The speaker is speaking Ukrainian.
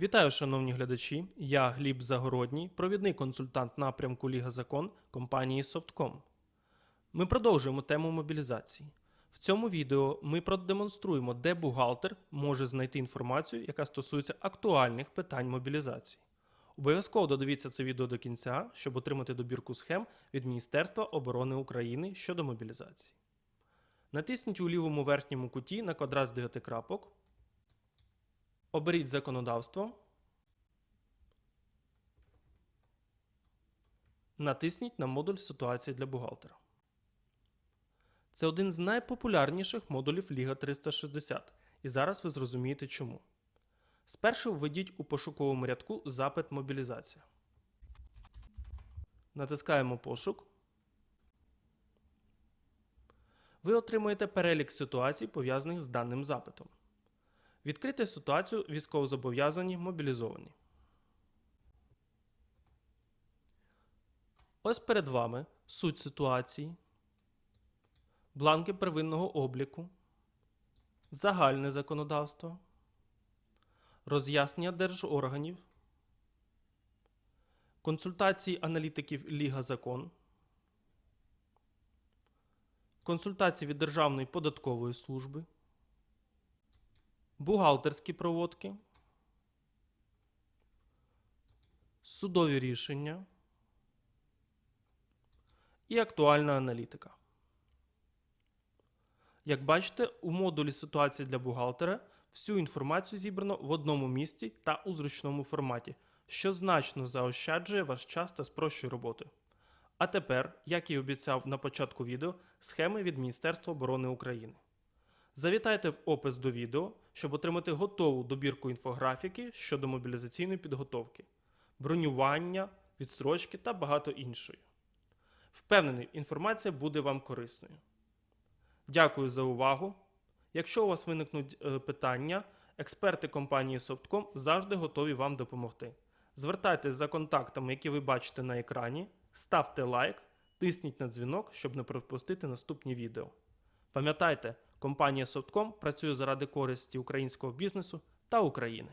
Вітаю, шановні глядачі. Я Гліб Загородній, провідний консультант напрямку Ліга Закон компанії Softcom. Ми продовжуємо тему мобілізації. В цьому відео ми продемонструємо, де бухгалтер може знайти інформацію, яка стосується актуальних питань мобілізації. Обов'язково додивіться це відео до кінця, щоб отримати добірку схем від Міністерства оборони України щодо мобілізації. Натисніть у лівому верхньому куті на квадрат з 9 крапок. Оберіть законодавство. Натисніть на модуль Ситуації для бухгалтера. Це один з найпопулярніших модулів Ліга 360, і зараз ви зрозумієте чому. Спершу введіть у пошуковому рядку запит мобілізація. Натискаємо пошук. Ви отримуєте перелік ситуацій, пов'язаних з даним запитом. Відкрити ситуацію військовозобов'язані мобілізовані. Ось перед вами суть ситуації, бланки первинного обліку, загальне законодавство, роз'яснення держорганів, консультації аналітиків Ліга Закон, консультації від Державної податкової служби бухгалтерські проводки, судові рішення і актуальна аналітика. Як бачите, у модулі ситуації для бухгалтера всю інформацію зібрано в одному місці та у зручному форматі, що значно заощаджує ваш час та спрощує роботу. А тепер, як і обіцяв на початку відео, схеми від Міністерства оборони України. Завітайте в опис до відео, щоб отримати готову добірку інфографіки щодо мобілізаційної підготовки, бронювання, відстрочки та багато іншої. Впевнений, інформація буде вам корисною. Дякую за увагу. Якщо у вас виникнуть е, питання, експерти компанії Softcom завжди готові вам допомогти. Звертайтесь за контактами, які ви бачите на екрані, ставте лайк, тисніть на дзвінок, щоб не пропустити наступні відео. Пам'ятайте, компанія Softcom працює заради користі українського бізнесу та України.